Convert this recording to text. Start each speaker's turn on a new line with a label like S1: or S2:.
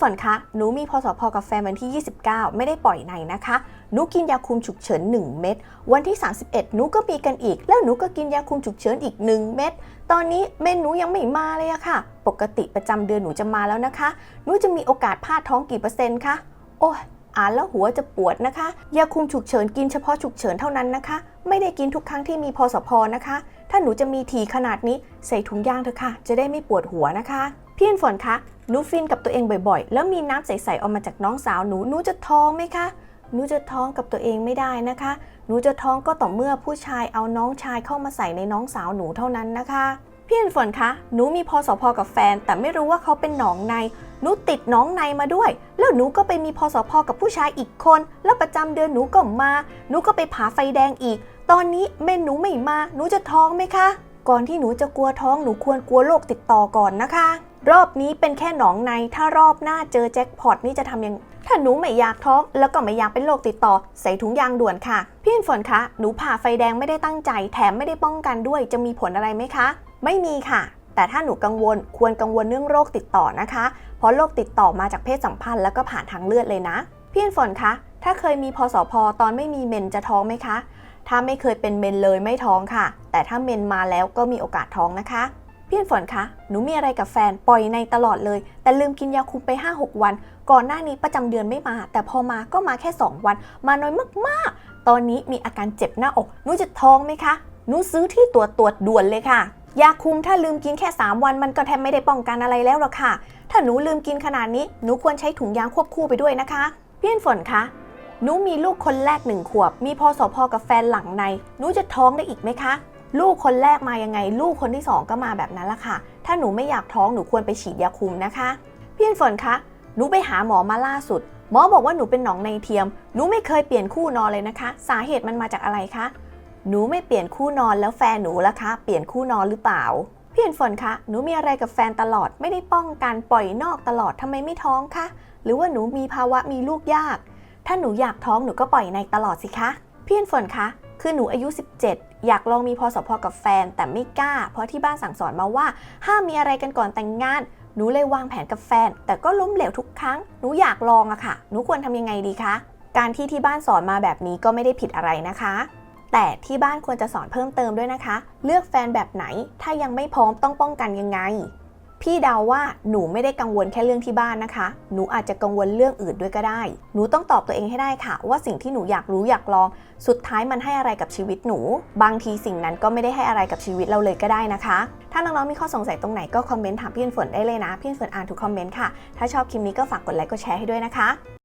S1: ฝนคะ หนูมีพสพกับแฟนวันที่ 29 ไม่ได้ปล่อยในนะคะ หนูกินยาคุมฉุกเฉิน 1 เม็ด วันที่ 31 หนูก็มีกันอีก แล้วหนูก็กินยาคุมฉุกเฉินอีก 1 เม็ด ตอนนี้เมนหนูยังไม่มาเลยอะค่ะ ปกติประจำเดือนหนูจะมาแล้วนะคะ หนูจะมีโอกาสพลาดท้องกี่เปอร์เซ็นต์คะ โอ้ย อ่านแล้วหัวจะปวดนะคะยาคุมฉุกเฉินกินเฉพาะฉุกเฉินเท่านั้นนะคะ ไม่ได้กินทุกครั้งที่มีพอสพนะคะ ถ้าหนูจะมีทีขนาดนี้ใส่ถุงยางเถอะค่ะ จะได้ไม่ปวดหัวนะคะพี่ฝนคะหนูฟินกับตัวเองบ่อยๆ แล้วมีน้ำใสๆออกมาจากน้องสาวหนูหนูจะท้องไหมคะหนูจะท้องกับตัวเองไม่ได้นะคะ หนูจะท้องก็ต่อเมื่อผู้ชายเอาน้องชายเข้ามาใส่ในน้องสาวหนูเท่านั้นนะคะ พี่ฝนคะหนูมีพอสพกับแฟน แต่ไม่รู้ว่าเขาเป็นหนองในหนูติดน้องในมาด้วย แล้วหนูก็ไปมีพอสพกับผู้ชายอีกคน แล้วประจำเดือนหนูก็มา หนูก็ไปผ่าไฟแดงอีก ตอนนี้เมนหนูไม่มา หนูจะท้องไหมคะ ก่อนที่หนูจะกลัวท้องหนูควรกลัวโรคติดต่อก่อนนะคะ รอบนี้เป็นแค่หนองใน ถ้ารอบหน้าเจอแจ็คพอตนี่จะทำยัง ถ้าหนูไม่อยากท้อง แล้วก็ไม่อยากเป็นโรคติดต่อ ใส่ถุงยางด่วนค่ะ พี่ฝนคะ หนูผ่าไฟแดงไม่ได้ตั้งใจ แถมไม่ได้ป้องกันด้วย จะมีผลอะไรไหมคะ ไม่มีค่ะ แต่ถ้าหนูกังวลควรกังวลเรื่องโรคติดต่อนะคะ เพราะโรคติดต่อมาจากเพศสัมพันธ์แล้วก็ผ่านทางเลือดเลยนะ พี่ฝนคะ ถ้าเคยมีพสพตอนไม่มีเมนจะท้องไหมคะ ถ้าไม่เคยเป็นเมนเลยไม่ท้องค่ะ แต่ถ้าเมนมาแล้วก็มีโอกาสท้องนะคะพี่ฝนคะ หนูมีอะไรกับแฟนปล่อยในตลอดเลย แต่ลืมกินยาคุมไป 5-6 วัน ก่อนหน้านี้ประจำเดือนไม่มา แต่พอมาก็มาแค่ 2 วัน มาน้อยมากๆ ตอนนี้มีอาการเจ็บหน้าอก หนูจะท้องไหมคะ หนูซื้อที่ตรวจตรวจด่วนเลยค่ะ ยาคุมถ้าลืมกินแค่ 3 วันมันก็แทบไม่ได้ป้องกันอะไรแล้วหรอกค่ะ ถ้าหนูลืมกินขนาดนี้หนูควรใช้ถุงยางควบคู่ไปด้วยนะคะเพี่ฝนคะหนูมีลูกคนแรกหนึ่งขวบ มีพอสอพอกับแฟนหลังในหนูจะท้องได้อีกไหมคะ ลูกคนแรกมายังไง ลูกคนที่สองก็มาแบบนั้นละค่ะ ถ้าหนูไม่อยากท้องหนูควรไปฉีดยาคุมนะคะพี่ฝนคะหนูไปหาหมอมาล่าสุด หมอบอกว่าหนูเป็นหนองในเทียมหนูไม่เคยเปลี่ยนคู่นอนเลยนะคะ สาเหตุมันมาจากอะไรคะ หนูไม่เปลี่ยนคู่นอนแล้วแฟนหนูล่ะคะ เปลี่ยนคู่นอนหรือเปล่า พี่ฝนคะ หนูมีอะไรกับแฟนตลอด ไม่ได้ป้องกันปล่อยนอกตลอดทำไมไม่ท้องคะ หรือว่าหนูมีภาวะมีลูกยาก ถ้าหนูอยากท้องหนูก็ปล่อยในตลอดสิคะ พี่ฝนคะ คือหนูอายุ 17 อยากลองมีพอสพกับแฟนแต่ไม่กล้า เพราะที่บ้านสั่งสอนมาว่าห้ามมีอะไรกันก่อนแต่งงาน หนูเลยวางแผนกับแฟน แต่ก็ล้มเหลวทุกครั้ง หนูอยากลองอะค่ะ หนูควรทำยังไงดีคะ การที่ที่บ้านสอนมาแบบนี้ก็ไม่ได้ผิดอะไรนะคะ แต่ที่บ้านควรจะสอนเพิ่มเติมด้วยนะคะ เลือกแฟนแบบไหน ถ้ายังไม่พร้อมต้องป้องกันยังไง พี่เดาว่าหนูไม่ได้กังวลแค่เรื่องที่บ้านนะคะ หนูอาจจะกังวลเรื่องอื่นด้วยก็ได้ หนูต้องตอบตัวเองให้ได้ค่ะ ว่าสิ่งที่หนูอยากรู้อยากลอง สุดท้ายมันให้อะไรกับชีวิตหนู บางทีสิ่งนั้นก็ไม่ได้ให้อะไรกับชีวิตเราเลยก็ได้นะคะ ถ้าน้องๆมีข้อสงสัยตรงไหนก็คอมเมนต์ถามพี่ฝนได้เลยนะ พี่ฝนอ่านทุกคอมเมนต์ค่ะ ถ้าชอบคลิปนี้ก็ฝากกดไลค์กดแชร์ให้ด้วยนะคะ